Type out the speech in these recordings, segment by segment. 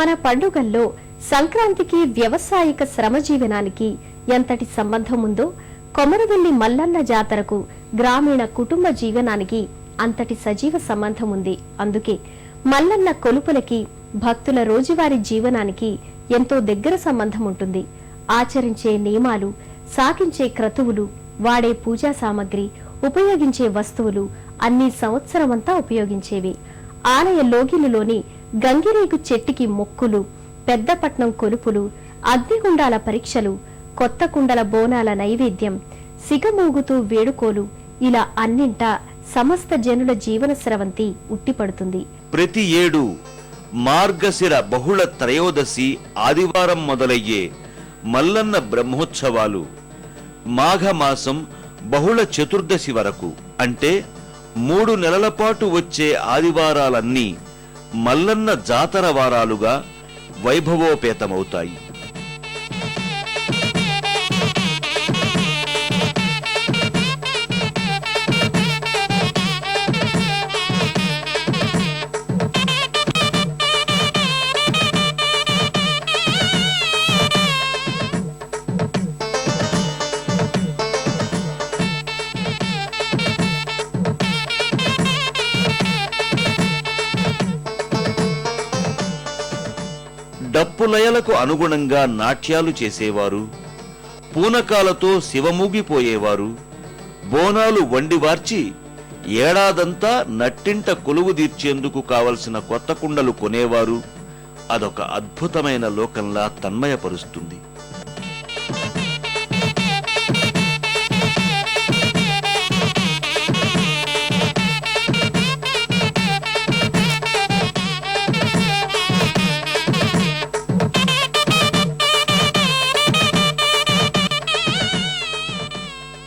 మన పండుగల్లో సంక్రాంతికి వ్యవసాయక శ్రమజీవనానికి ఎంతటి సంబంధం ఉందో కొమరవెల్లి మల్లన్న జాతరకు గ్రామీణ కుటుంబ జీవనానికి అంతటి సజీవ సంబంధం ఉంది. అందుకే మల్లన్న కొలుపులకి భక్తుల రోజువారీ జీవనానికి ఎంతో దగ్గర సంబంధం ఉంటుంది. ఆచరించే నియమాలు సాగించే క్రతువులు వాడే పూజా సామగ్రి ఉపయోగించే వస్తువులు అన్ని సంవత్సరమంతా ఉపయోగించేవి. ఆలయ లోగిలులోని గంగిరేగు చెట్టుకి మొక్కులు పెద్దపట్నం కొలుపులు అగ్నిగుండాల పరీక్షలు కొత్త కుండల బోనాల నైవేద్యం సిగమూగుతూ వేడుకోలు ఇలా అన్నింటా సమస్త జనుల జీవన స్రవంతి ఉట్టిపడుతుంది. ప్రతి ఏడు మార్గశిర బహుళ త్రయోదశి ఆదివారం మొదలయ్యే మల్లన్న బ్రహ్మోత్సవాలు మాఘమాసం బహుళ చతుర్దశి వరకు. అంటే మూడు నెలల పాటు వచ్చే ఆదివారాలన్నీ మల్లన్న జాతర వారాలుగా వైభవోపేతమవుతాయి. డప్పులయలకు అనుగుణంగా నాట్యాలు చేసేవారు. పూనకాలతో శివమూగిపోయేవారు. బోనాలు వండివార్చి ఏడాదంతా నట్టింట కొలువు తీర్చేందుకు కావలసిన కొత్త కుండలు కొనేవారు. అదొక అద్భుతమైన లోకంలా తన్మయపరుస్తుంది.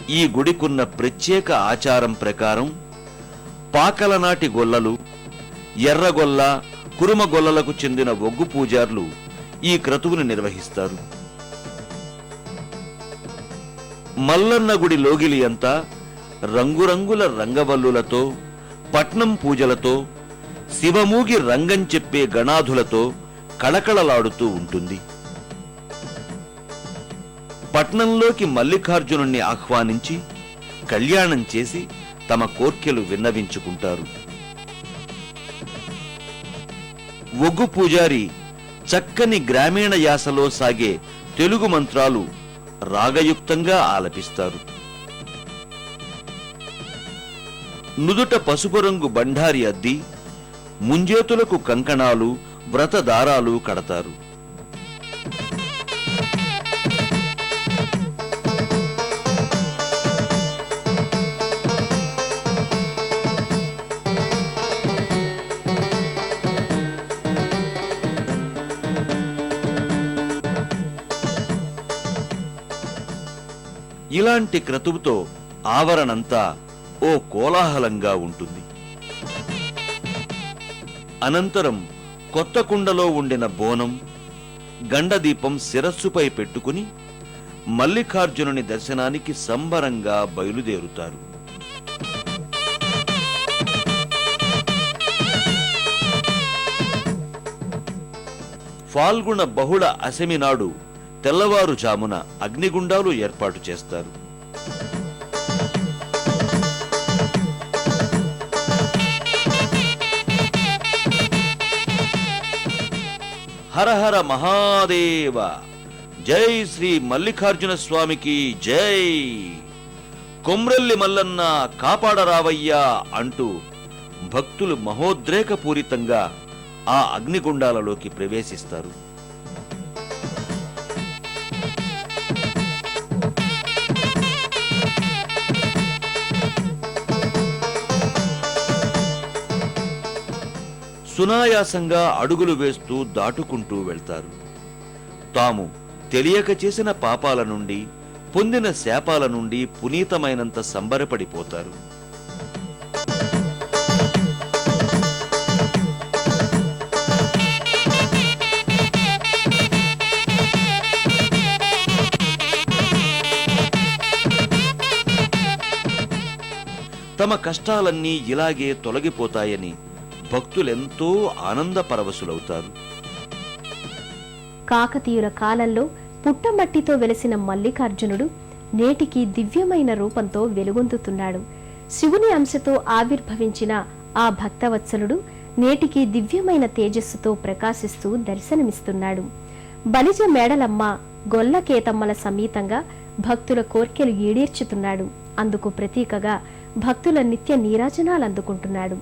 ఈ గుడికున్న ప్రత్యేక ఆచారం ప్రకారం పాకలనాటి గొల్లలు ఎర్రగొల్ల కురుమగొల్లలకు చెందిన ఒగ్గు పూజార్లు ఈ క్రతువుని నిర్వహిస్తారు. మల్లన్న గుడి లోగిలి అంతా రంగురంగుల రంగవల్లులతో పట్నం పూజలతో శివమూగి రంగం చెప్పే గణాధులతో కళకళలాడుతూ ఉంటుంది. పట్నంలోకి మల్లికార్జునుణ్ణి ఆహ్వానించి కళ్యాణం చేసి తమ కోర్కెలు విన్నవించుకుంటారు. ఒగ్గు పూజారి చక్కని గ్రామీణ యాసలో సాగే తెలుగు మంత్రాలు రాగయుక్తంగా ఆలపిస్తారు. నుదుట పసుపు రంగు బండారి అద్ది ముంజేతులకు కంకణాలు వ్రతదారాలు కడతారు. ఇలాంటి క్రతువుతో ఆవరణంతా ఓ కోలాహలంగా ఉంటుంది. అనంతరం కొత్త కుండలో ఉండిన బోనం గండదీపం శిరస్సుపై పెట్టుకుని మల్లికార్జునుని దర్శనానికి సంబరంగా బయలుదేరుతారు. ఫాల్గుణ బహుళ అసమి నాడు తెల్లవారుజామున అగ్నిగుండాలు ఏర్పాటు చేస్తారు. హర హర మహాదేవ! జై శ్రీ మల్లికార్జున స్వామికి జై! కొమ్రెల్లి మల్లన్న కాపాడరావయ్యా అంటూ భక్తులు మహోద్రేకపూరితంగా ఆ అగ్నిగుండాలలోకి ప్రవేశిస్తారు. సునాయాసంగా అడుగులు వేస్తూ దాటుకుంటూ వెళ్తారు. తాము తెలియక చేసిన పాపాల నుండి పొందిన శాపాల నుండి పునీతమైనంత సంబరపడిపోతారు. తమ కష్టాలన్నీ ఇలాగే తొలగిపోతాయని భక్తులెంతో ఆనంద పరవశులవుతారు కాకతీయుల కాలంలో పుట్టమట్టితో వెలిసిన మల్లికార్జునుడు నేటికి దివ్యమైన రూపంతో వెలుగొందుతున్నాడు. శివుని అంశతో ఆవిర్భవించిన ఆ భక్తవత్సలుడు నేటికి దివ్యమైన తేజస్సుతో ప్రకాశిస్తూ దర్శనమిస్తున్నాడు. బలిజ మేడలమ్మ గొల్లకేతమ్మల సమేతంగా భక్తుల కోర్కెలు ఈడేర్చుతున్నాడు. అందుకు ప్రతీకగా భక్తుల నిత్య నీరాజనాలు అందుకుంటున్నాడు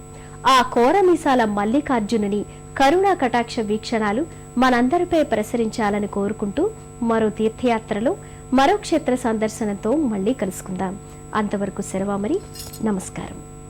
ఆ కోరమీసాల మల్లికార్జునుని కరుణా కటాక్ష వీక్షణాలు మనందరిపై ప్రసరించాలని కోరుకుంటూ మరో తీర్థయాత్రలో మరో క్షేత్ర సందర్శనంతో మళ్ళీ కలుసుకుందాం. అంతవరకు సెలవు మరి నమస్కారం.